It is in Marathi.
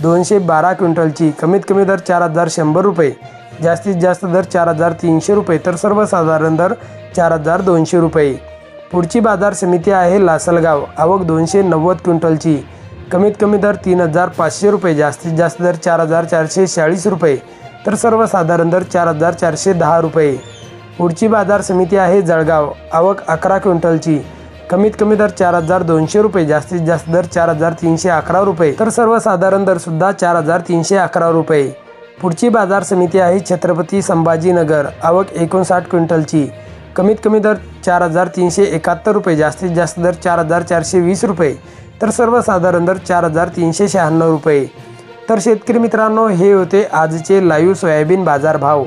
दोनशे बारा क्विंटलची कमीत कमी दर चार हजार शंभर रुपये. जास्तीत जास्त दर चार हजार तीनशे रुपये तर सर्वसाधारण दर चार हजार दोनशे रुपये. पुढची बाजार समिती आहे लासलगाव आवक दोनशे नव्वद क्विंटलची. कमीत कमी दर तीन हजार पाचशे रुपये जास्तीत जास्त दर चार हजार चारशे चाळीस रुपये तर सर्वसाधारण दर चार हजार चारशे दहा रुपये. पुढची बाजार समिती आहे जळगाव आवक अकरा क्विंटलची. कमीत कमी दर चार हजार दोनशे रुपये जास्तीत जास्त दर चार हजार तीनशे अकरा रुपये. तर सर्वसाधारण दर सुद्धा चार हजार तीनशे अकरा रुपये. पुढची बाजार समिती आहे छत्रपती संभाजीनगर आवक एकोणसाठ क्विंटलची. कमीत कमी दर चार हजार तीनशे एकाहत्तर रुपये जास्तीत जास्त दर चार हजार चारशे वीस रुपये. तर सर्वसाधारण दर चार हजार तीनशे शहाण्णव रुपये. तर शेतकरी मित्रांनो हे होते आजचे लाईव्ह सोयाबीन बाजार भाव